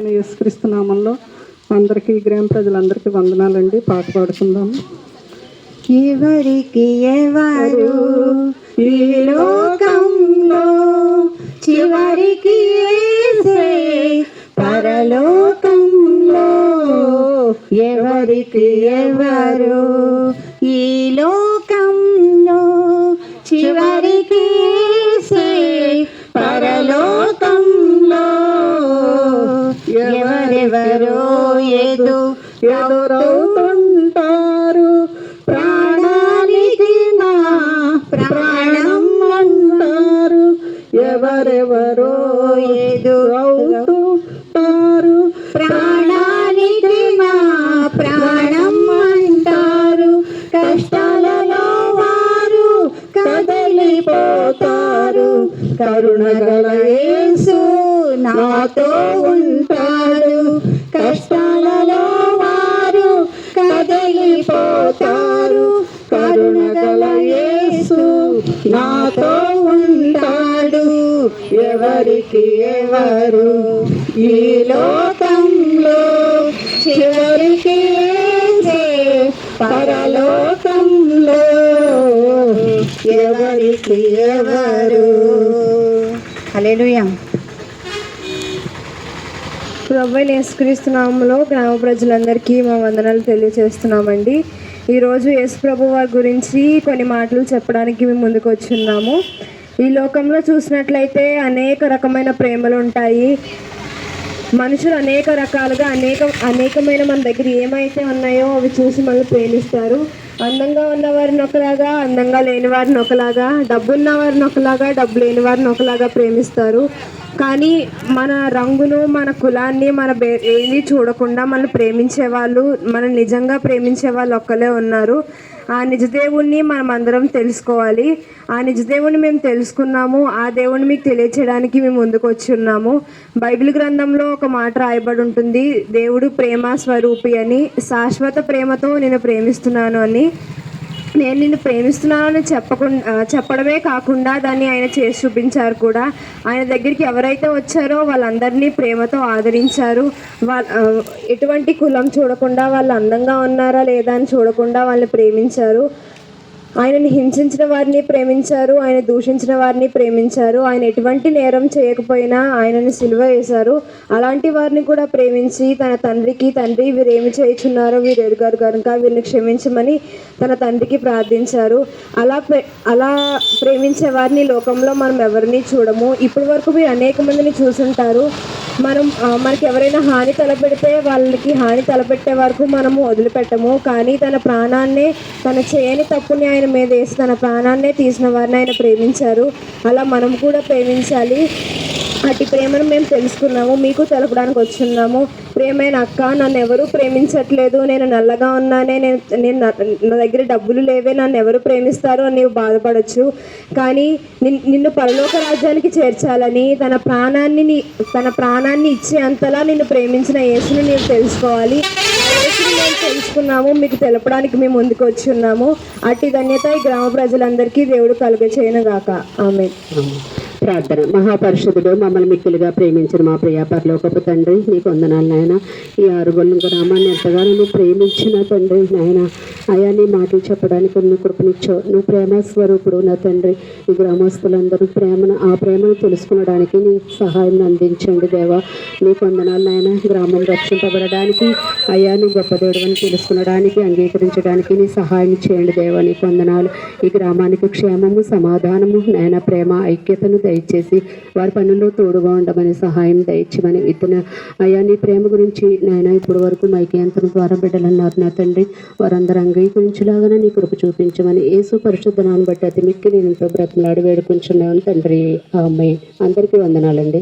రక్షకుడైన యేసుక్రీస్తు నామంలో అందరికీ గ్రామ ప్రజలందరికీ వందనాలండి. పాట పాడుకుందాము ఎవరికి ఎవరు ఈ లోకంలో చివరికి పరలోకంలో ఎవరికి ఎవరు ఈ లోకంలో చివరికి ఎదురవుతుంటారు. ప్రాణానికి నా ప్రాణం అంటారు. ఎవరెవరో ఎదురవుతుంటారు. ప్రాణానికి నా ప్రాణం అంటారు. కష్టాలలో వారు కదలిపోతారు. కరుణగల యేసు నాతో ఉంటారు కష్ట నాతో ఉంటాడు ఎవరికి ఎవరు? ఈ లోకంలో చివరికి పరలోకంలో ఎవరికి ఎవరు? హల్లెలూయా. ప్రభు యేసుక్రీస్తునామంలో గ్రామ ప్రజలందరికీ మా వందనాలు తెలియజేస్తున్నామండి ఈరోజు యేసు వారి గురించి కొన్ని మాటలు చెప్పడానికి మేము ముందుకు వచ్చున్నాము. ఈ లోకంలో చూసినట్లయితే అనేక రకమైన ప్రేమలు ఉంటాయి. మనుషులు అనేక రకాలుగా అనేక అనేకమైన మన దగ్గర ఏమైతే ఉన్నాయో అవి చూసి మనల్ని ప్రేమిస్తారు. అందంగా ఉన్న వారిని ఒకలాగా అందంగా లేని వారిని ఒకలాగా డబ్బున్న వారిని ఒకలాగా డబ్బు లేని వారిని ఒకలాగా ప్రేమిస్తారు. కానీ మన రంగును మన కులాన్ని మన ఏది చూడకుండా మనం ప్రేమించే వాళ్ళు మనం నిజంగా ప్రేమించే వాళ్ళు ఒక్కలే ఉన్నారు. ఆ నిజదేవుణ్ణి మనం అందరం తెలుసుకోవాలి. ఆ నిజదేవుని మేము తెలుసుకున్నాము. ఆ దేవుని మీకు తెలియచేయడానికి మేము ముందుకు వచ్చి ఉన్నాము బైబిల్ గ్రంథంలో ఒక మాట రాయబడి ఉంటుంది. దేవుడు ప్రేమ స్వరూపి అని. శాశ్వత ప్రేమతో నేను ప్రేమిస్తున్నాను అని. నేను నిన్ను ప్రేమిస్తున్నానని చెప్పకుండా చెప్పడమే కాకుండా దాన్ని ఆయన చేసి చూపించారు కూడా. ఆయన దగ్గరికి ఎవరైతే వచ్చారో వాళ్ళందరినీ ప్రేమతో ఆదరించారు. వాళ్ళ ఎటువంటి కులం చూడకుండా వాళ్ళు అందంగా ఉన్నారా లేదా అని చూడకుండా వాళ్ళని ప్రేమించారు. ఆయనని హింసించిన వారిని ప్రేమించారు ఆయన దూషించిన వారిని ప్రేమించారు ఆయన ఎటువంటి నేరం చేయకపోయినా ఆయనని సిలువ వేశారు. అలాంటి వారిని కూడా ప్రేమించి తన తండ్రికి తండ్రి వీరు ఏమి చేయుచున్నారో వీరు ఎదుగారు కనుక వీరిని క్షమించమని తన తండ్రికి ప్రార్థించారు. అలా ప్రే అలా ప్రేమించే వారిని లోకంలో మనం ఎవరిని చూడము. ఇప్పటి వరకు మీరు అనేక మందిని చూసుంటారు. మనం మనకి ఎవరైనా హాని తలపెడితే వాళ్ళకి హాని తలపెట్టే వరకు మనము వదిలిపెట్టము. కానీ తన ప్రాణాన్నే తన చేయని తప్పుని ఆయన మీద వేసి తన ప్రాణాన్నే తీసిన వారిని ఆయన ప్రేమించారు. అలా మనం కూడా ప్రేమించాలి. అటు ప్రేమను మేము తెలుసుకున్నాము. మీకు తెలపడానికి వచ్చున్నాము. ప్రేమైన అక్క నన్ను ఎవరు ప్రేమించట్లేదు. నేను నల్లగా ఉన్నానే నేను నేను నా- దగ్గర డబ్బులు లేవే నన్ను ఎవరు ప్రేమిస్తారు అని నీవు బాధపడచ్చు. కానీ నిన్- నిన్ను పరలోక రాజ్యానికి చేర్చాలని తన ప్రాణాన్ని తన ప్రాణాన్ని ఇచ్చే అంతలా నిన్ను ప్రేమించిన యేసుని నీవు తెలుసుకోవాలి. మేము తెలుసుకున్నాము. మీకు తెలపడానికి మేము ముందుకు వచ్చి ఉన్నాము అట్టి ధన్యత ఈ గ్రామ ప్రజలందరికీ దేవుడు కలుగ చేయను గాక ఆమె ప్రార్థన. మహాపరిషుదుడు మమ్మల్ని మిక్కులుగా ప్రేమించిన మా ప్రియ పరలోకపు తండ్రి నీకు వందనాలు నాయన. ఈ ఆరుగొల్లు గ్రామాన్ని ఎంతగానో నువ్వు ప్రేమించిన తండ్రి నాయన. అయా నీ మాటలు చెప్పడానికి నువ్వు కృపనిచ్చావు. నువ్వు ప్రేమ స్వరూపుడు నా తండ్రి. ఈ గ్రామస్తులందరూ ప్రేమను ఆ ప్రేమను తెలుసుకునడానికి నీ సహాయం అందించండి దేవా. నీకు వందనాలు నాయన. గ్రామం రక్షింపబడడానికి అయా నీ గొప్ప దేవుడని తెలుసుకునడానికి అంగీకరించడానికి నీ సహాయం చేయండి దేవా. నీకు వందనాలు. ఈ గ్రామానికి క్షేమము సమాధానము నాయన ప్రేమ ఐక్యతను దయచేసి వారి పనుల్లో తోడుగా ఉండమని సహాయం దయచేమని ఇతను అయ్యా నీ ప్రేమ గురించి నాయన ఇప్పటి వరకు మైకేంతరం ద్వారా బిడ్డలన్నారు. నా తండ్రి వారందరూ అంగీకరించలాగానే నీ కృప చూపించమని యేసు పరిశుద్ధనాన్ని బట్టి అతి మిక్కి నేను ఎంతో బ్రతలాడి వేడుకుంటున్నాను తండ్రి. ఆ అమ్మాయి అందరికీ వందనాలండి.